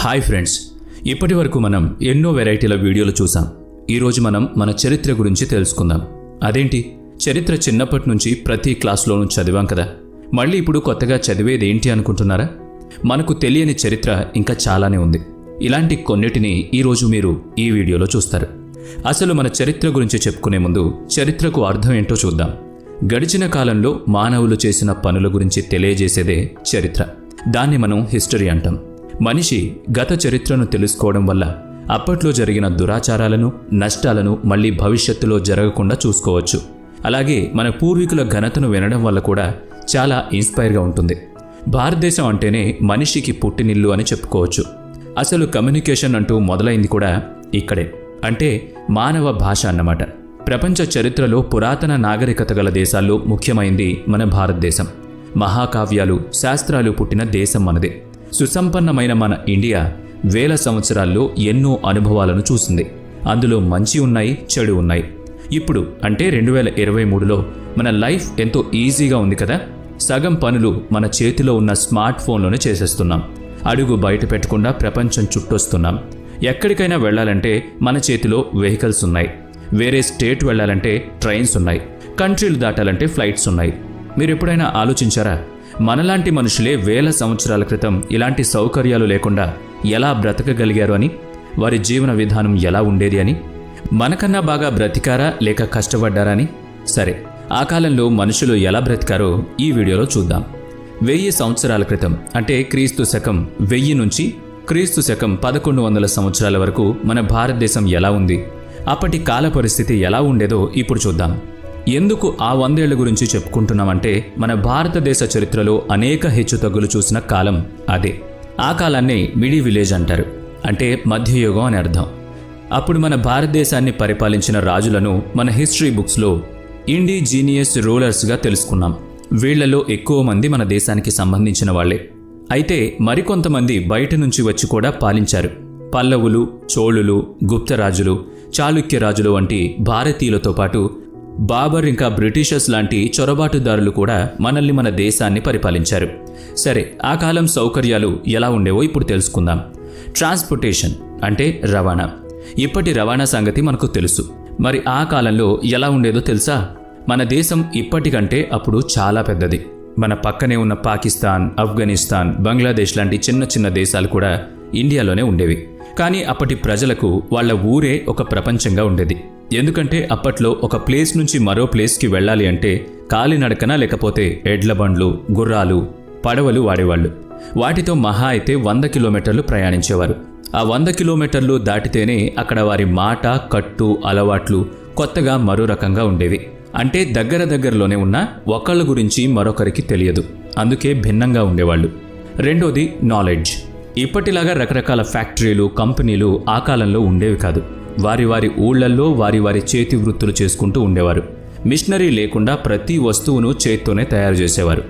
Hi friends ఇప్పటి వరకు మనం ఎన్నో వెరైటీల వీడియోలు చూసాం. ఈరోజు మనం మన చరిత్ర గురించి తెలుసుకుందాం. అదేంటి? చరిత్ర చిన్నప్పటి నుంచి ప్రతి క్లాస్లోనూ చదివాం కదా. మళ్ళీ ఇప్పుడు కొత్తగా చదివేది ఏంటి అనుకుంటున్నారా? మనకు తెలియని చరిత్ర ఇంకా చాలానే ఉంది. ఇలాంటి కొన్నిటిని ఈరోజు మీరు ఈ వీడియోలో చూస్తారు. అసలు మన చరిత్ర గురించి చెప్పుకునే ముందు చరిత్రకు అర్థం ఏంటో చూద్దాం. గడిచిన కాలంలో మానవులు చేసిన పనుల గురించి తెలియజేసేదే చరిత్ర. దాన్ని మనం హిస్టరీ అంటాం. మనిషి గత చరిత్రను తెలుసుకోవడం వల్ల అప్పట్లో జరిగిన దురాచారాలను నష్టాలను మళ్ళీ భవిష్యత్తులో జరగకుండా చూసుకోవచ్చు. అలాగే మన పూర్వీకుల ఘనతను వినడం వల్ల కూడా చాలా ఇన్స్పైర్గా ఉంటుంది. భారతదేశం అంటేనే మనిషికి పుట్టినిల్లు అని చెప్పుకోవచ్చు. అసలు కమ్యూనికేషన్ అంటూ మొదలైంది కూడా ఇక్కడే. అంటే మానవ భాష అన్నమాట. ప్రపంచ చరిత్రలో పురాతన నాగరికత గల దేశాల్లో ముఖ్యమైంది మన భారతదేశం. మహాకావ్యాలు శాస్త్రాలు పుట్టిన దేశం మనదే. సుసంపన్నమైన మన ఇండియా వేల సంవత్సరాల్లో ఎన్నో అనుభవాలను చూసింది. అందులో మంచి ఉన్నాయి చెడు ఉన్నాయి. ఇప్పుడు అంటే రెండు వేల ఇరవై మూడులో మన లైఫ్ ఎంతో ఈజీగా ఉంది కదా? సగం పనులు మన చేతిలో ఉన్న స్మార్ట్ ఫోన్లోనే చేసేస్తున్నాం. అడుగు బయట పెట్టకుండా ప్రపంచం చుట్టొస్తున్నాం. ఎక్కడికైనా వెళ్ళాలంటే మన చేతిలో వెహికల్స్ ఉన్నాయి. వేరే స్టేట్ వెళ్ళాలంటే ట్రైన్స్ ఉన్నాయి. కంట్రీలు దాటాలంటే ఫ్లైట్స్ ఉన్నాయి. మీరు ఎప్పుడైనా ఆలోచించారా? మనలాంటి మనుషులే వేల సంవత్సరాల క్రితం ఇలాంటి సౌకర్యాలు లేకుండా ఎలా బ్రతకగలిగారు అని వారి జీవన విధానం ఎలా ఉండేది అని మనకన్నా బాగా బ్రతికారా లేక కష్టపడ్డారా అని? సరే ఆ కాలంలో మనుషులు ఎలా బ్రతికారో ఈ వీడియోలో చూద్దాం. వెయ్యి సంవత్సరాల క్రితం అంటే క్రీస్తు శకం వెయ్యి నుంచి క్రీస్తు శకం పదకొండు వందల సంవత్సరాల వరకు మన భారతదేశం ఎలా ఉంది అప్పటి కాల పరిస్థితి ఎలా ఉండేదో ఇప్పుడు చూద్దాం. ఎందుకు ఆ వందేళ్ళ గురించి చెప్పుకుంటున్నామంటే మన భారతదేశ చరిత్రలో అనేక హెచ్చుతగ్గులు చూసిన కాలం అదే. ఆ కాలాన్ని మిడి విలేజ్ అంటారు. అంటే మధ్యయుగం అని అర్థం. అప్పుడు మన భారతదేశాన్ని పరిపాలించిన రాజులను మన హిస్టరీ బుక్స్లో ఇండిజీనియస్ రూలర్స్గా తెలుసుకున్నాం. వీళ్ళలో ఎక్కువ మంది మన దేశానికి సంబంధించిన వాళ్ళే అయితే మరికొంతమంది బయట నుంచి వచ్చి కూడా పాలించారు. పల్లవులు చోళులు గుప్తరాజులు చాళుక్య రాజులు వంటి భారతీయులతో పాటు బాబర్ ఇంకా బ్రిటిషర్స్ లాంటి చొరబాటుదారులు కూడా మనల్ని మన దేశాన్ని పరిపాలించారు. సరే ఆ కాలం సౌకర్యాలు ఎలా ఉండేవో ఇప్పుడు తెలుసుకుందాం. ట్రాన్స్పోర్టేషన్ అంటే రవాణా. ఇప్పటి రవాణా సంగతి మనకు తెలుసు. మరి ఆ కాలంలో ఎలా ఉండేదో తెలుసా? మన దేశం ఇప్పటికంటే అప్పుడు చాలా పెద్దది. మన పక్కనే ఉన్న పాకిస్తాన్ ఆఫ్ఘనిస్తాన్ బంగ్లాదేశ్ లాంటి చిన్న చిన్న దేశాలు కూడా ఇండియాలోనే ఉండేవి. కానీ అప్పటి ప్రజలకు వాళ్ళ ఊరే ఒక ప్రపంచంగా ఉండేది. ఎందుకంటే అప్పట్లో ఒక ప్లేస్ నుంచి మరో ప్లేస్కి వెళ్ళాలి అంటే కాలినడకన లేకపోతే ఎడ్ల బండ్లు గుర్రాలు పడవలు వాడేవాళ్ళు. వాటితో మహా అయితే వంద కిలోమీటర్లు ప్రయాణించేవారు. ఆ వంద కిలోమీటర్లు దాటితేనే అక్కడ వారి మాట కట్టు అలవాట్లు కొత్తగా మరో రకంగా ఉండేవి. అంటే దగ్గర దగ్గరలోనే ఉన్న ఒకళ్ళ గురించి మరొకరికి తెలియదు. అందుకే భిన్నంగా ఉండేవాళ్ళు. రెండోది నాలెడ్జ్ ఇప్పటిలాగా రకరకాల ఫ్యాక్టరీలు కంపెనీలు ఆ కాలంలో ఉండేవి కాదు. వారి వారి ఊళ్ళల్లో వారి వారి చేతి వృత్తులు చేసుకుంటూ ఉండేవారు. మిషనరీ లేకుండా ప్రతి వస్తువును చేత్తోనే తయారు చేసేవారు.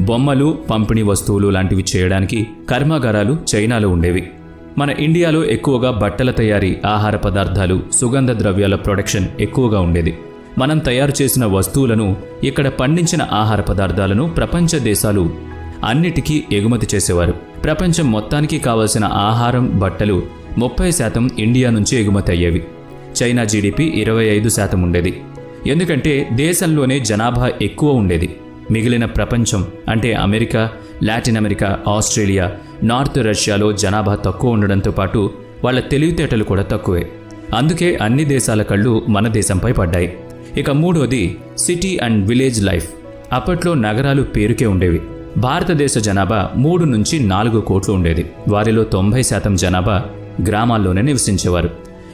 బొమ్మలు పంపిణీ వస్తువులు లాంటివి చేయడానికి కర్మాగారాలు చైనాలో ఉండేవి. మన ఇండియాలో ఎక్కువగా బట్టల తయారీ ఆహార పదార్థాలు సుగంధ ద్రవ్యాల ప్రొడక్షన్ ఎక్కువగా ఉండేది. మనం తయారు చేసిన వస్తువులను ఇక్కడ పండించిన ఆహార పదార్థాలను ప్రపంచ దేశాలు అన్నిటికీ ఎగుమతి చేసేవారు. ప్రపంచం మొత్తానికి కావలసిన ఆహారం బట్టలు ముప్పై శాతం ఇండియా నుంచి ఎగుమతి అయ్యేవి. చైనా జీడిపి ఇరవై ఐదు శాతం ఉండేది. ఎందుకంటే దేశంలోనే జనాభా ఎక్కువ ఉండేది. మిగిలిన ప్రపంచం అంటే America Latin America Australia north రష్యాలో జనాభా తక్కువ ఉండడంతో పాటు వాళ్ళ తెలివితేటలు కూడా తక్కువే. అందుకే అన్ని దేశాల కళ్ళు మన దేశంపై పడ్డాయి. ఇక మూడోది సిటీ అండ్ విలేజ్ లైఫ్. అప్పట్లో నగరాలు పేరుకే ఉండేవి. భారతదేశ జనాభా మూడు నుంచి నాలుగు కోట్లు ఉండేది. వారిలో తొంభై శాతం జనాభా గ్రామాల్లోనే నివసించేవారు.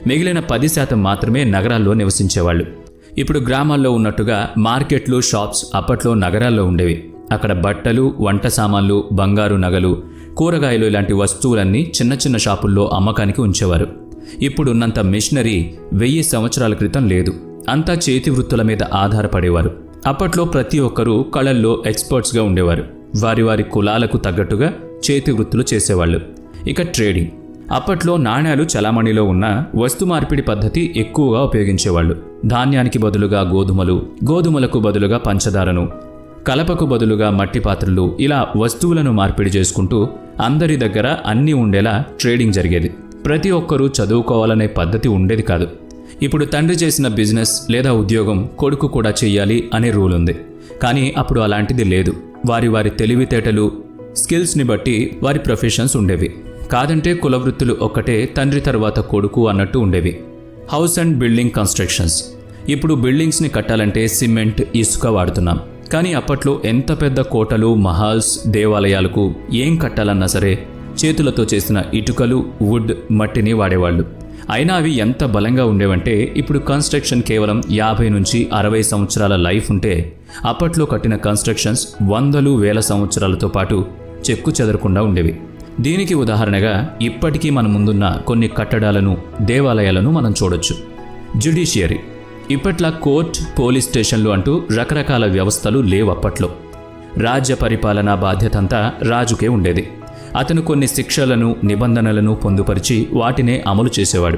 మిగిలిన పది శాతం మాత్రమే నగరాల్లో నివసించేవాళ్ళు. ఇప్పుడు గ్రామాల్లో ఉన్నట్టుగా మార్కెట్లు షాప్స్ అప్పట్లో నగరాల్లో ఉండేవి. అక్కడ బట్టలు వంట సామాన్లు బంగారు నగలు కూరగాయలు ఇలాంటి వస్తువులన్నీ చిన్న చిన్న షాపుల్లో అమ్మకానికి ఉంచేవారు. ఇప్పుడున్నంత మిషనరీ వెయ్యి సంవత్సరాల క్రితం లేదు. అంతా చేతి వృత్తుల మీద ఆధారపడేవారు. అప్పట్లో ప్రతి ఒక్కరూ కళల్లో ఎక్స్పర్ట్స్గా ఉండేవారు. వారి వారి కులాలకు తగ్గట్టుగా చేతి వృత్తులు చేసేవాళ్ళు. ఇక ట్రేడింగ్. అప్పట్లో నాణ్యాలు చలామణిలో ఉన్న వస్తు మార్పిడి పద్ధతి ఎక్కువగా ఉపయోగించేవాళ్ళు. ధాన్యానికి బదులుగా గోధుమలు గోధుమలకు బదులుగా పంచదారను కలపకు బదులుగా మట్టి పాత్రలు ఇలా వస్తువులను మార్పిడి చేసుకుంటూ అందరి దగ్గర అన్నీ ఉండేలా ట్రేడింగ్ జరిగేది. ప్రతి ఒక్కరూ చదువుకోవాలనే పద్ధతి ఉండేది కాదు. ఇప్పుడు తండ్రి చేసిన బిజినెస్ లేదా ఉద్యోగం కొడుకు కూడా చెయ్యాలి అనే రూల్ ఉంది. కానీ అప్పుడు అలాంటిది లేదు. వారి వారి తెలివితేటలు స్కిల్స్ని బట్టి వారి ప్రొఫెషన్స్ ఉండేవి. కాదంటే కులవృత్తులు ఒక్కటే తండ్రి తర్వాత కొడుకు అన్నట్టు ఉండేవి. House and building constructions. ఇప్పుడు బిల్డింగ్స్ని కట్టాలంటే సిమెంట్ ఇసుక వాడుతున్నాం. కానీ అప్పట్లో ఎంత పెద్ద కోటలు మహాల్స్ దేవాలయాలకు ఏం కట్టాలన్నా సరే చేతులతో చేసిన ఇటుకలు వుడ్ మట్టిని వాడేవాళ్ళు. అయినా అవి ఎంత బలంగా ఉండేవంటే ఇప్పుడు కన్స్ట్రక్షన్ కేవలం యాభై నుంచి అరవై సంవత్సరాల లైఫ్ ఉంటే అప్పట్లో కట్టిన కన్స్ట్రక్షన్స్ వందలు వేల సంవత్సరాలతో పాటు చెక్కు చెదరకుండా ఉండేవి. దీనికి ఉదాహరణగా ఇప్పటికీ మన ముందున్న కొన్ని కట్టడాలను దేవాలయాలను మనం చూడొచ్చు. జ్యుడిషియరీ. ఇప్పట్లా కోర్ట్ పోలీస్ స్టేషన్లు అంటూ రకరకాల వ్యవస్థలు లేవు అప్పట్లో రాజ్య పరిపాలనా బాధ్యత అంతా రాజుకే ఉండేది. అతను కొన్ని శిక్షలను నిబంధనలను పొందుపరిచి వాటినే అమలు చేసేవాడు.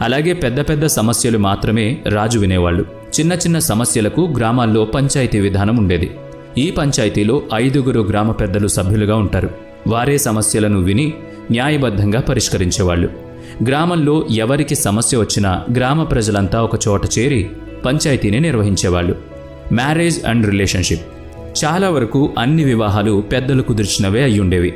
అలాగే పెద్ద పెద్ద సమస్యలు మాత్రమే రాజు వినేవాళ్ళు. చిన్న చిన్న సమస్యలకు గ్రామాల్లో పంచాయతీ విధానం ఉండేది. ఈ పంచాయతీలో ఐదుగురు గ్రామ పెద్దలు సభ్యులుగా ఉంటారు. వారే సమస్యలను విని న్యాయబద్ధంగా పరిష్కరించేవాళ్ళు. గ్రామంలో ఎవరికి సమస్య వచ్చినా గ్రామ ప్రజలంతా ఒక చోట చేరి పంచాయతీని నిర్వహించేవాళ్ళు. Marriage and relationship. చాలా వరకు అన్ని వివాహాలు పెద్దలు కుదిర్చినవే అయ్యుండేవి.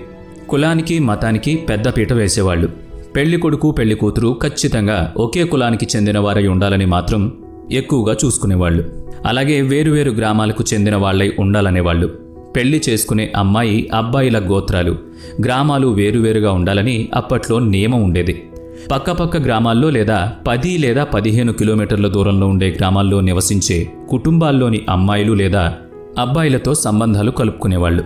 కులానికి మతానికి పెద్దపీట వేసేవాళ్ళు. పెళ్ళి కొడుకు పెళ్ళి కూతురు ఖచ్చితంగా ఒకే కులానికి చెందిన వారై ఉండాలని మాత్రం ఎక్కువగా చూసుకునేవాళ్ళు. అలాగే వేరువేరు గ్రామాలకు చెందిన వాళ్ళై ఉండాలనేవాళ్ళు. పెళ్ళి చేసుకునే అమ్మాయి అబ్బాయిల గోత్రాలు. గ్రామాలు వేరువేరుగా ఉండాలని అప్పట్లో నియమం ఉండేది. పక్కపక్క గ్రామాల్లో లేదా పది లేదా పదిహేను కిలోమీటర్ల దూరంలో ఉండే గ్రామాల్లో నివసించే కుటుంబాల్లోని అమ్మాయిలు లేదా అబ్బాయిలతో సంబంధాలు కలుపుకునేవాళ్ళు.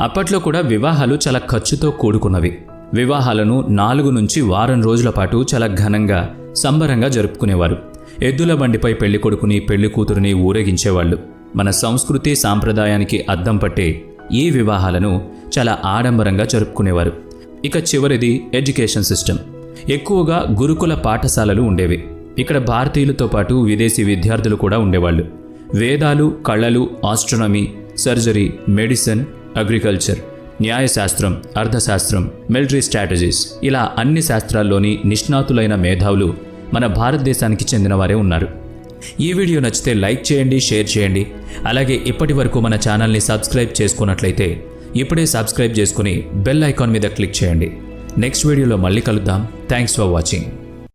అప్పట్లో కూడా వివాహాలు చాలా ఖర్చుతో కూడుకున్నవి. వివాహాలను నాలుగు నుంచి వారం రోజుల పాటు చాలా ఘనంగా సంబరంగా జరుపుకునేవారు. ఎద్దుల బండిపై పెళ్ళి కొడుకుని పెళ్ళి కూతురుని ఊరేగించేవాళ్ళు. మన సంస్కృతి సాంప్రదాయానికి అద్దం పట్టే ఈ వివాహాలను చాలా ఆడంబరంగా జరుపుకునేవారు. ఇక చివరిది ఎడ్యుకేషన్ సిస్టమ్. ఎక్కువగా గురుకుల పాఠశాలలు ఉండేవి. ఇక్కడ భారతీయులతో పాటు విదేశీ విద్యార్థులు కూడా ఉండేవాళ్ళు. వేదాలు కళలు ఆస్ట్రోనమీ సర్జరీ మెడిసిన్ అగ్రికల్చర్ న్యాయశాస్త్రం అర్థశాస్త్రం మిలిటరీ స్ట్రాటజీస్ ఇలా అన్ని శాస్త్రాల్లోని నిష్ణాతులైన మేధావులు మన భారతదేశానికి చెందినవారే ఉన్నారు. ఈ వీడియో నచ్చితే లైక్ చేయండి షేర్ చేయండి. అలాగే ఇప్పటి వరకు మన ఛానల్ని సబ్స్క్రైబ్ చేసుకున్నట్లయితే ఇప్పుడే సబ్స్క్రైబ్ చేసుకుని బెల్ ఐకాన్ మీద క్లిక్ చేయండి. నెక్స్ట్ వీడియోలో మళ్ళీ కలుద్దాం. Thanks for watching